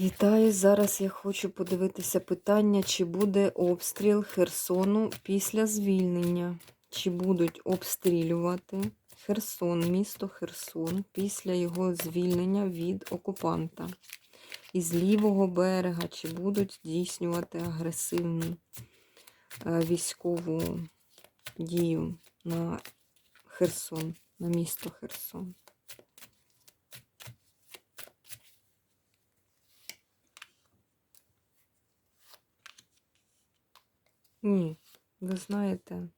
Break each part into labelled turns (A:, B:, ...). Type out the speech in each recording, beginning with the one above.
A: Вітаю! Зараз я хочу подивитися питання, чи буде обстріл Херсону після звільнення. Чи будуть обстрілювати Херсон, місто Херсон після його звільнення від окупанта. Із лівого берега, чи будуть здійснювати агресивну е, військову дію на Херсон, на місто Херсон. Ні, ви знаєте.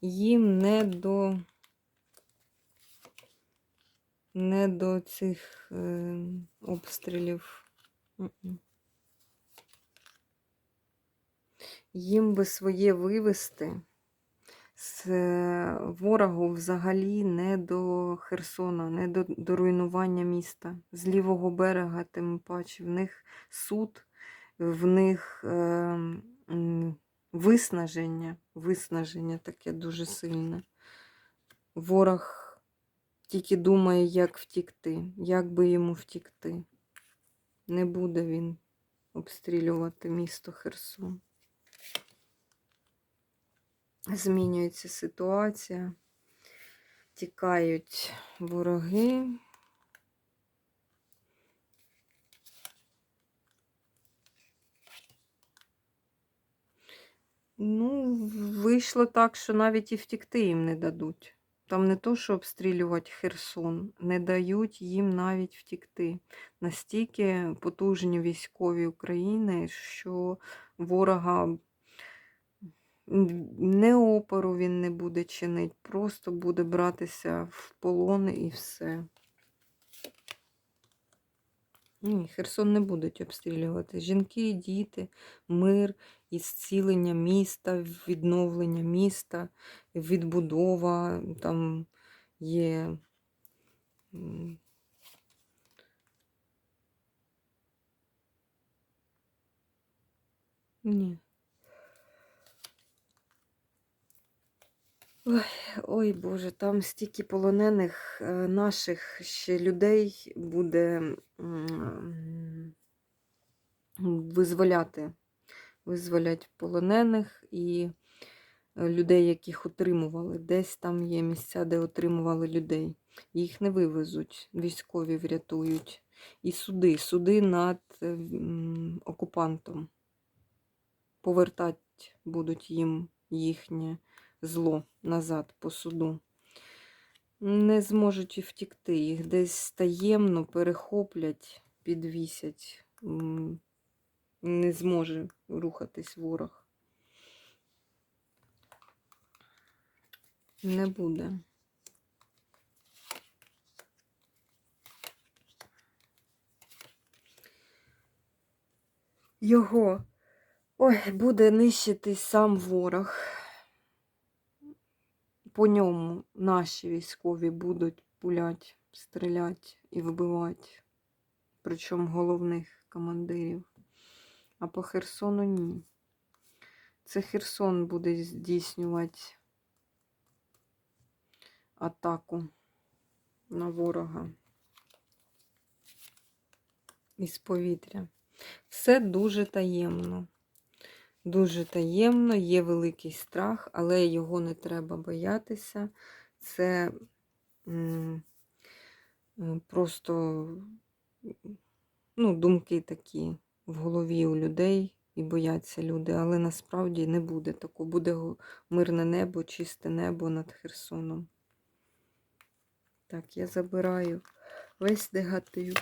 A: Їм не до не до цих е, обстрілів. Їм би своє вивести з е, ворогу взагалі не до Херсона, не до, до руйнування міста. З лівого берега, тим паче, в них суд, в них е, виснаження, виснаження таке дуже сильне. Ворог тільки думає, як втікти, як би йому втікти. Не буде він обстрілювати місто Херсон змінюється ситуація, тікають вороги. Ну, вийшло так, що навіть і втікти їм не дадуть. Там не то, що обстрілювати Херсон, не дають їм навіть втікти. Настільки потужні військові України, що ворога не опору він не буде чинити, просто буде братися в полон і все. Ні, Херсон не будуть обстрілювати. Жінки, діти, мир, і зцілення міста, відновлення міста, відбудова. Там є. Ні. Ой, ой Боже, там стільки полонених е, наших ще людей буде визволяти, визволять полонених і е, людей, яких отримували. Десь там є місця, де отримували людей. Їх не вивезуть, військові врятують. І суди, суди над е, окупантом. Повертати будуть їм їхнє зло назад по суду. Не зможуть і втікти. Їх десь таємно перехоплять, підвісять. Не зможе рухатись ворог. Не буде. Його ой, буде нищити сам ворог по ньому наші військові будуть пуляти, стріляти і вбивати, причому головних командирів. А по Херсону ні. Це Херсон буде здійснювати атаку на ворога із повітря. Все дуже таємно. Дуже таємно, є великий страх, але його не треба боятися. Це просто ну, думки такі в голові у людей і бояться люди, але насправді не буде такого. Буде мирне небо, чисте небо над Херсоном. Так, я забираю весь негатив.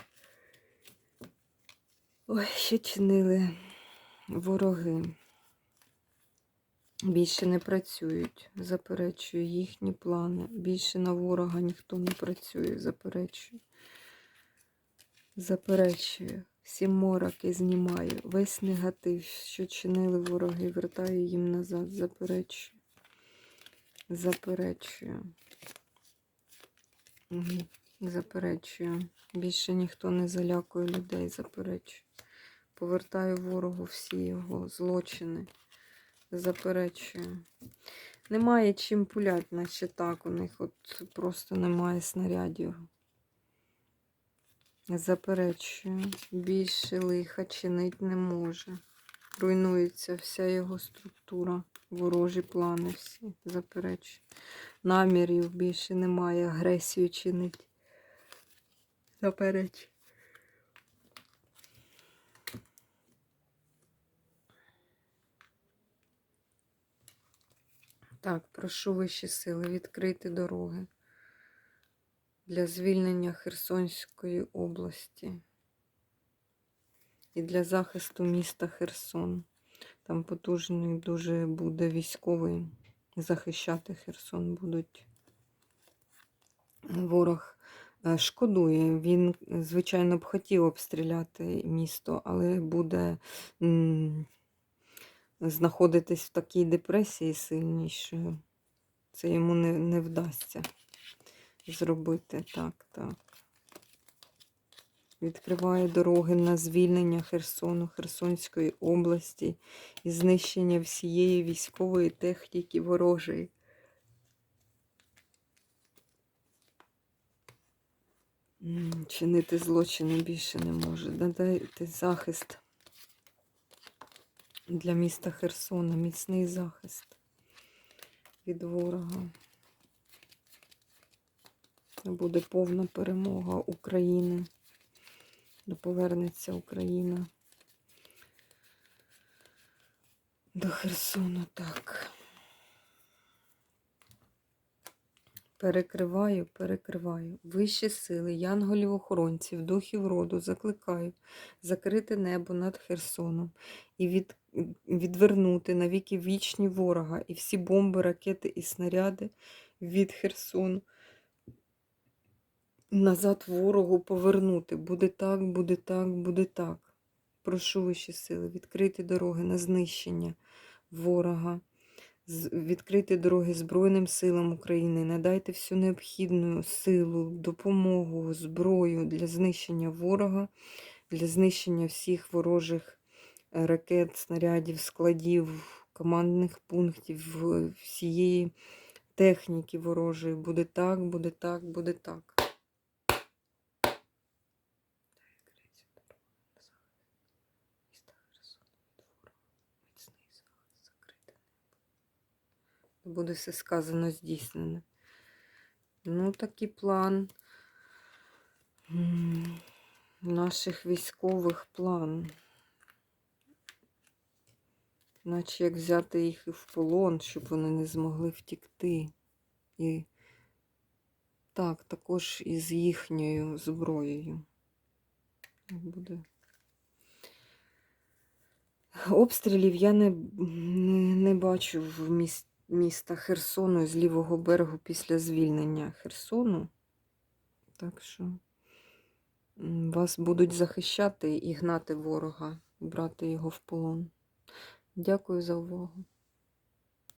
A: Ой, що чинили вороги більше не працюють, заперечую їхні плани. Більше на ворога ніхто не працює, заперечую. Заперечую. Всі мороки знімаю. Весь негатив, що чинили вороги, вертаю їм назад, заперечую. Заперечую. Угу. Заперечую. Більше ніхто не залякує людей, заперечую. Повертаю ворогу всі його злочини заперечую. Немає чим пулять, наче так. У них от просто немає снарядів. Заперечую, більше лиха чинить не може. Руйнується вся його структура, ворожі плани всі. Заперечую. Намірів більше немає, агресію чинить. Заперечую. Так, прошу вищі сили відкрити дороги для звільнення Херсонської області і для захисту міста Херсон. Там потужний дуже буде військовий захищати Херсон будуть. Ворог е, шкодує. Він, звичайно, б хотів обстріляти місто, але буде знаходитись в такій депресії сильній, що це йому не, не вдасться зробити. Так, так. Відкриває дороги на звільнення Херсону, Херсонської області і знищення всієї військової техніки ворожої. Чинити злочини більше не може. Надайте захист для міста Херсона, міцний захист від ворога. Буде повна перемога України. Доповернеться Україна. До Херсону так. Перекриваю, перекриваю. Вищі сили, янголів охоронців, духів роду закликаю закрити небо над Херсоном і від, відвернути навіки вічні ворога і всі бомби, ракети і снаряди від Херсону. Назад ворогу повернути. Буде так, буде так, буде так. Прошу вищі сили, відкрити дороги на знищення ворога, відкрити дороги Збройним силам України, надайте всю необхідну силу, допомогу, зброю для знищення ворога, для знищення всіх ворожих е, ракет, снарядів, складів, командних пунктів, всієї техніки ворожої. Буде так, буде так, буде так. Буде все сказано здійснено. Ну, такий план наших військових план. Наче як взяти їх і в полон, щоб вони не змогли втікти. І так, також і з їхньою зброєю. Буде. Обстрілів я не, не, не бачу в міс, міста Херсону з лівого берегу після звільнення Херсону. Так що вас будуть захищати і гнати ворога, брати його в полон. Дякую за увагу.